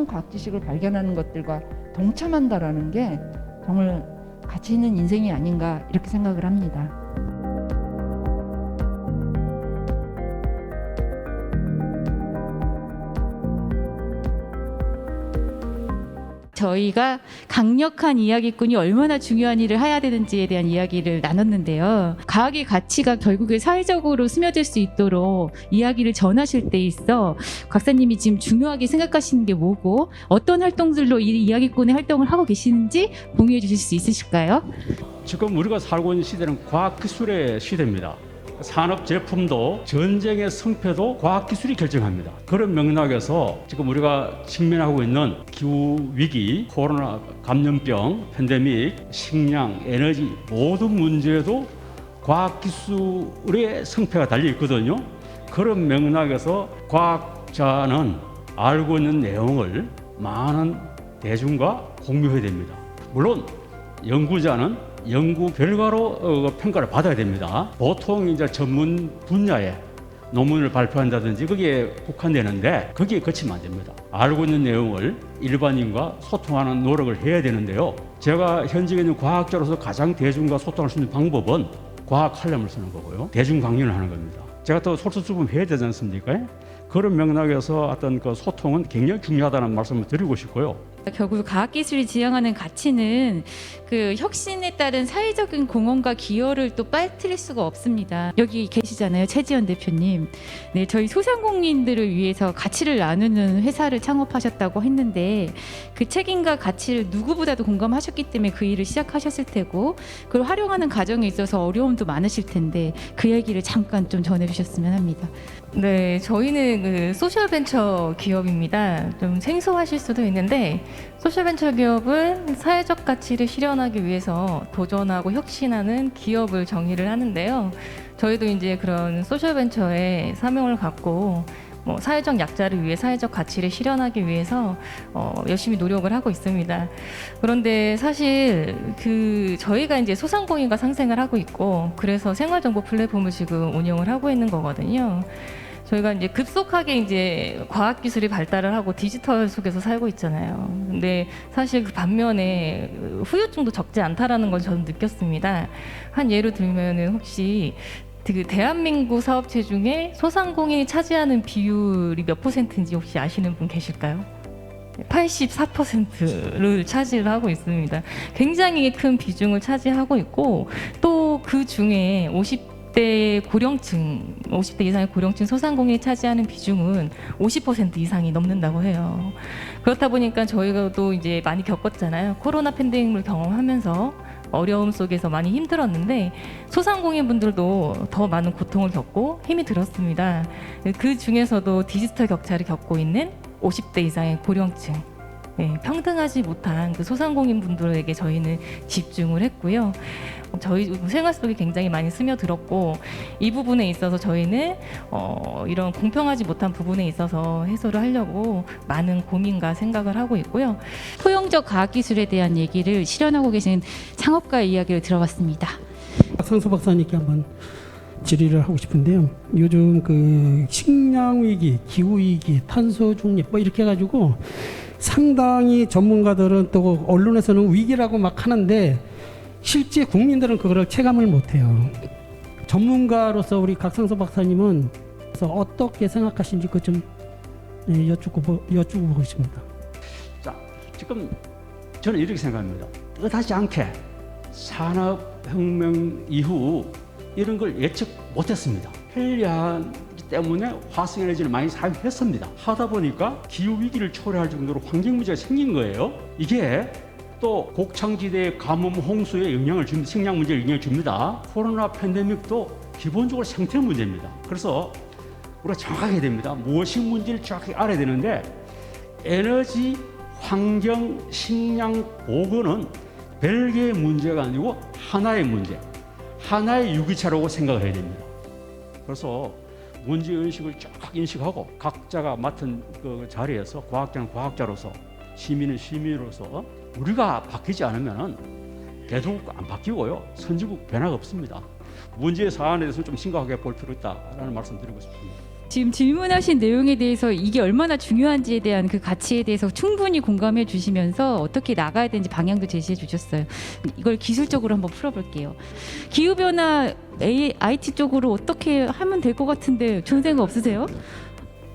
새로운 과학 지식을 발견하는 것들과 동참한다라는 게 정말 가치 있는 인생이 아닌가 이렇게 생각을 합니다. 저희가 강력한 이야기꾼이 얼마나 중요한 일을 해야 되는지에 대한 이야기를 나눴는데요. 과학의 가치가 결국에 사회적으로 스며들 수 있도록 이야기를 전하실 때 있어 박사님이 지금 중요하게 생각하시는 게 뭐고 어떤 활동들로 이 이야기꾼의 활동을 하고 계시는지 공유해 주실 수 있으실까요? 지금 우리가 살고 있는 시대는 과학기술의 시대입니다. 산업 제품도 전쟁의 승패도 과학기술이 결정합니다. 그런 맥락에서 지금 우리가 직면하고 있는 기후 위기, 코로나 감염병, 팬데믹, 식량, 에너지 모든 문제도 과학기술의 승패가 달려 있거든요. 그런 맥락에서 과학자는 알고 있는 내용을 많은 대중과 공유해야 됩니다. 물론 연구자는 연구 결과로 어, 평가를 받아야 됩니다. 보통 이제 전문 분야에 논문을 발표한다든지 거기에 국한되는데 거기에 그치면 안 됩니다. 알고 있는 내용을 일반인과 소통하는 노력을 해야 되는데요. 제가 현직에 있는 과학자로서 가장 대중과 소통할 수 있는 방법은 과학 칼럼을 쓰는 거고요. 대중 강연을 하는 겁니다. 제가 또 솔선수범 해야 되지 않습니까? 그런 맥락에서 어떤 그 소통은 굉장히 중요하다는 말씀을 드리고 싶고요. 결국 과학기술이 지향하는 가치는 그 혁신에 따른 사회적인 공헌과 기여를 또 빠뜨릴 수가 없습니다. 여기 계시잖아요, 최지연 대표님. 네, 저희 소상공인들을 위해서 가치를 나누는 회사를 창업하셨다고 했는데 그 책임과 가치를 누구보다도 공감하셨기 때문에 그 일을 시작하셨을 테고 그걸 활용하는 과정에 있어서 어려움도 많으실 텐데 그 얘기를 잠깐 좀 전해주셨으면 합니다. 네, 저희는 그 소셜 벤처 기업입니다. 좀 생소하실 수도 있는데 소셜 벤처 기업은 사회적 가치를 실현하기 위해서 도전하고 혁신하는 기업을 정의를 하는데요. 저희도 이제 그런 소셜 벤처의 사명을 갖고 뭐 사회적 약자를 위해 사회적 가치를 실현하기 위해서 어, 열심히 노력을 하고 있습니다. 그런데 사실 그 저희가 이제 소상공인과 상생을 하고 있고 그래서 생활정보 플랫폼을 지금 운영을 하고 있는 거거든요. 저희가 이제 급속하게 이제 과학 기술이 발달을 하고 디지털 속에서 살고 있잖아요. 근데 사실 그 반면에 후유증도 적지 않다라는 걸 저는 느꼈습니다. 한 예로 들면은 혹시 그 대한민국 사업체 중에 소상공인이 차지하는 비율이 몇 퍼센트인지 혹시 아시는 분 계실까요? 84%를 차지를 하고 있습니다. 굉장히 큰 비중을 차지하고 있고 또 그 중에 50대 고령층, 50대 이상의 고령층 소상공인이 차지하는 비중은 50% 이상이 넘는다고 해요. 그렇다 보니까 저희가 또 이제 많이 겪었잖아요. 코로나 팬데믹을 경험하면서 어려움 속에서 많이 힘들었는데 소상공인 분들도 더 많은 고통을 겪고 힘이 들었습니다. 그 중에서도 디지털 격차를 겪고 있는 50대 이상의 고령층 네, 평등하지 못한 그 소상공인 분들에게 저희는 집중을 했고요. 저희 생활 속에 굉장히 많이 스며들었고 이 부분에 있어서 저희는 어, 이런 공평하지 못한 부분에 있어서 해소를 하려고 많은 고민과 생각을 하고 있고요. 포용적 과학기술에 대한 얘기를 실현하고 계신 창업가의 이야기를 들어봤습니다. 박상수 박사님께 한번 질의를 하고 싶은데요. 요즘 그 식량 위기, 기후 위기, 탄소 중립 뭐 이렇게 해 가지고 상당히 전문가들은 또 언론에서는 위기라고 막 하는데 실제 국민들은 그거를 체감을 못해요. 전문가로서 우리 각상수 박사님은 그래서 어떻게 생각하시는지 그좀 예, 여쭙고 보- 여쭈고 보고 싶습니다. 자, 지금 저는 이렇게 생각합니다. 뜻하지 않게 산업혁명 이후 이런 걸 예측 못했습니다. 편리하기 때문에 화석에너지를 많이 사용했습니다. 하다 보니까 기후위기를 초래할 정도로 환경 문제가 생긴 거예요. 이게 또 곡창지대의 가뭄 홍수에 영향을 줍니다. 식량 문제에 영향을 줍니다. 코로나 팬데믹도 기본적으로 생태 문제입니다. 그래서 우리가 정확하게 됩니다. 무엇이 문제를 정확하게 알아야 되는데 에너지, 환경, 식량, 보건은 별개의 문제가 아니고 하나의 문제, 하나의 유기체라고 생각을 해야 됩니다. 그래서 문제 의식을 쫙 인식하고 각자가 맡은 그 자리에서 과학자는 과학자로서 시민은 시민으로서 우리가 바뀌지 않으면은 대도국 안 바뀌고요 선진국 변화가 없습니다. 문제 사안에 대해서 좀 심각하게 볼 필요 있다라는 말씀 드리고 싶습니다. 지금 질문하신 내용에 대해서 이게 얼마나 중요한지에 대한 그 가치에 대해서 충분히 공감해 주시면서 어떻게 나가야 되는지 방향도 제시해 주셨어요. 이걸 기술적으로 한번 풀어볼게요. 기후 변화 IT 쪽으로 어떻게 하면 될 것 같은데 좋은 생각 없으세요?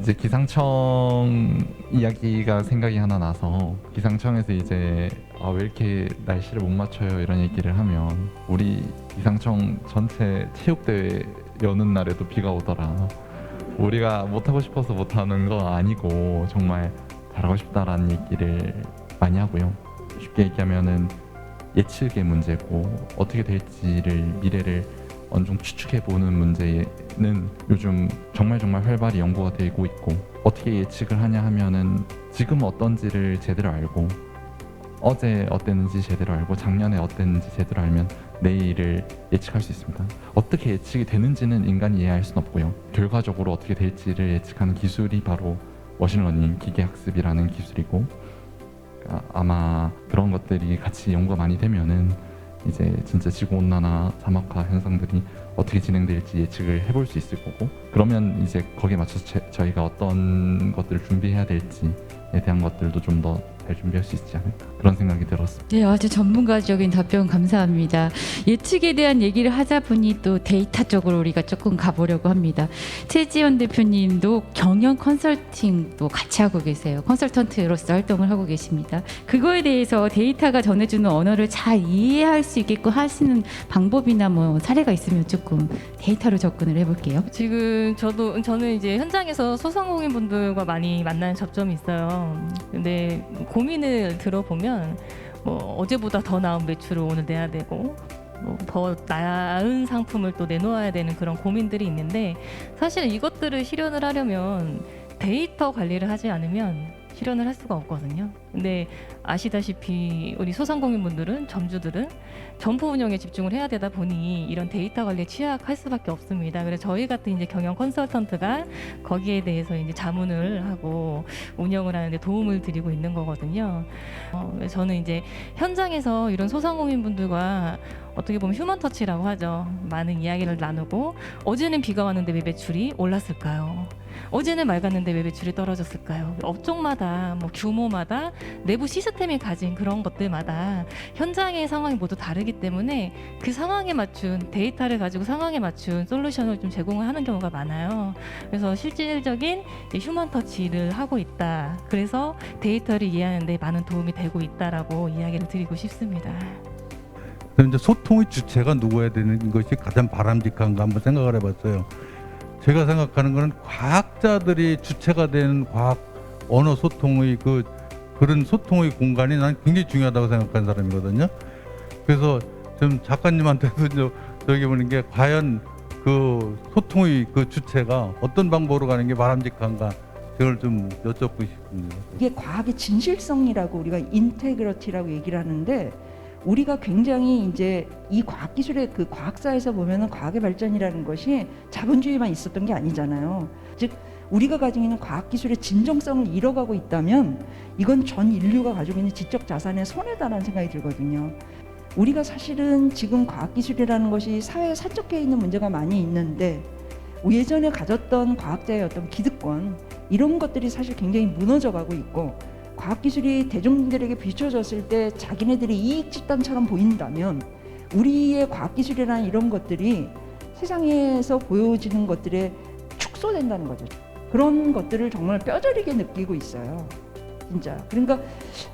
이제 기상청 이야기가 생각이 하나 나서 기상청에서 이제 아, 왜 이렇게 날씨를 못 맞춰요 이런 얘기를 하면 우리 기상청 전체 체육대회 여는 날에도 비가 오더라 우리가 못하고 싶어서 못하는 거 아니고 정말 잘하고 싶다라는 얘기를 많이 하고요. 쉽게 얘기하면은 예측의 문제고 어떻게 될지를 미래를 어느 정도 추측해 보는 문제는 요즘 정말 정말 활발히 연구가 되고 있고 어떻게 예측을 하냐 하면은 지금 어떤지를 제대로 알고 어제 어땠는지 제대로 알고 작년에 어땠는지 제대로 알면 내일을 예측할 수 있습니다. 어떻게 예측이 되는지는 인간이 이해할 수는 없고요. 결과적으로 어떻게 될지를 예측하는 기술이 바로 머신러닝 기계학습이라는 기술이고 아, 아마 그런 것들이 같이 연구가 많이 되면은 이제 진짜 지구 온난화 사막화 현상들이 어떻게 진행될지 예측을 해볼 수 있을 거고 그러면 이제 거기에 맞춰서 제- 저희가 어떤 것들을 준비해야 될지에 대한 것들도 좀더 잘 준비할 수 있지 않을까 그런 생각이 들었습니다. 네, 아주 전문가적인 답변 감사합니다. 예측에 대한 얘기를 하자 보니 또 데이터 쪽으로 우리가 조금 가보려고 합니다. 최지연 대표님도 경영 컨설팅도 같이 하고 계세요. 컨설턴트로서 활동을 하고 계십니다. 그거에 대해서 데이터가 전해주는 언어를 잘 이해할 수 있게끔 하시는 방법이나 뭐 사례가 있으면 조금 데이터로 접근을 해볼게요. 지금 저도 저는 이제 현장에서 소상공인 분들과 많이 만나는 접점이 있어요. 근데 고민을 들어보면 뭐 어제보다 더 나은 매출을 오늘 내야 되고 뭐 더 나은 상품을 또 내놓아야 되는 그런 고민들이 있는데 사실 이것들을 실현을 하려면 데이터 관리를 하지 않으면 실현을 할 수가 없거든요. 근데 아시다시피 우리 소상공인 분들은 점주들은 점포 운영에 집중을 해야 되다 보니 이런 데이터 관리에 취약할 수밖에 없습니다. 그래서 저희 같은 이제 경영 컨설턴트가 거기에 대해서 이제 자문을 하고 운영을 하는데 도움을 드리고 있는 거거든요. 어, 저는 이제 현장에서 이런 소상공인 분들과 어떻게 보면 휴먼 터치라고 하죠. 많은 이야기를 나누고 어제는 비가 왔는데 왜 매출이 올랐을까요? 어제는 맑았는데 왜 매출이 떨어졌을까요? 업종마다 뭐 규모마다 내부 시스템이 가진 그런 것들마다 현장의 상황이 모두 다르기 때문에 그 상황에 맞춘 데이터를 가지고 상황에 맞춘 솔루션을 좀 제공을 하는 경우가 많아요. 그래서 실질적인 이 휴먼 터치를 하고 있다. 그래서 데이터를 이해하는 데 많은 도움이 되고 있다라고 이야기를 드리고 싶습니다. 그럼 이제 소통의 주체가 누구야 되는 것이 가장 바람직한가 한번 생각을 해봤어요. 제가 생각하는 거는 과학자들이 주체가 되는 과학 언어 소통의 그 그런 소통의 공간이 난 굉장히 중요하다고 생각하는 사람이거든요. 그래서 좀 작가님한테도 저- 저기 보는 게 과연 그 소통의 그 주체가 어떤 방법으로 가는 게 바람직한가 그걸 좀 여쭙고 싶습니다. 이게 과학의 진실성이라고 우리가 인테그러티라고 얘기를 하는데 우리가 굉장히 이제 이 과학 기술의 그 과학사에서 보면은 과학의 발전이라는 것이 자본주의만 있었던 게 아니잖아요. 즉 우리가 가지고 있는 과학 기술의 진정성을 잃어가고 있다면 이건 전 인류가 가지고 있는 지적 자산의 손해다라는 생각이 들거든요. 우리가 사실은 지금 과학 기술이라는 것이 사회에 산적해 있는 문제가 많이 있는데 예전에 가졌던 과학자의 어떤 기득권 이런 것들이 사실 굉장히 무너져가고 있고 과학기술이 대중들에게 비춰졌을 때 자기네들이 이익 집단처럼 보인다면 우리의 과학기술이라는 이런 것들이 세상에서 보여지는 것들에 축소된다는 거죠. 그런 것들을 정말 뼈저리게 느끼고 있어요. 진짜. 그러니까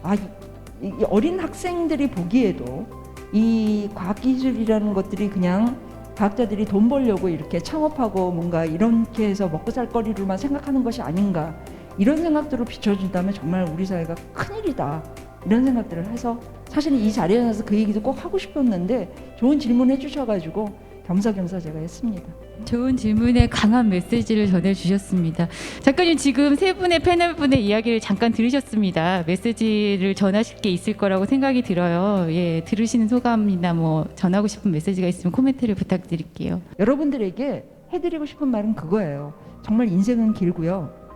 아, 이, 이 어린 학생들이 보기에도 이 과학기술이라는 것들이 그냥 과학자들이 돈 벌려고 이렇게 창업하고 뭔가 이렇게 해서 먹고 살 거리로만 생각하는 것이 아닌가 이런 생각들을 비춰준다면 정말 우리 사회가 큰일이다 이런 생각들을 해서 사실은 이 자리에 나서 그 얘기도 꼭 하고 싶었는데 좋은 질문 해주셔가지고 겸사겸사 제가 했습니다. 좋은 질문에 강한 메시지를 전해주셨습니다. 작가님 지금 세 분의 패널 분의 이야기를 잠깐 들으셨습니다. 메시지를 전하실 게 있을 거라고 생각이 들어요. 예, 들으시는 소감이나 뭐 전하고 싶은 메시지가 있으면 코멘트를 부탁드릴게요. 여러분들에게 해드리고 싶은 말은 그거예요. 정말 인생은 길고요.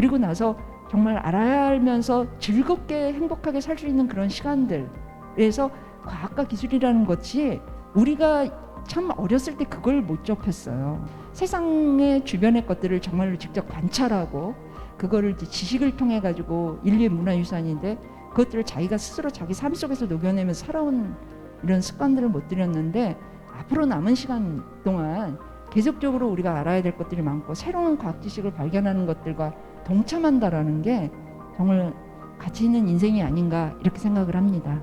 그리고 나서 정말 알아면서 즐겁게 행복하게 살 수 있는 그런 시간들. 그래서 과학과 기술이라는 것이 우리가 참 어렸을 때 그걸 못 접했어요. 세상의 주변의 것들을 정말로 직접 관찰하고 그거를 지식을 통해 가지고 인류의 문화유산인데 그것들을 자기가 스스로 자기 삶 속에서 녹여내면서 살아온 이런 습관들을 못 들였는데 앞으로 남은 시간 동안 계속적으로 우리가 알아야 될 것들이 많고 새로운 과학 지식을 발견하는 것들과 동참한다라는 게 정말 가치 있는 인생이 아닌가 이렇게 생각을 합니다.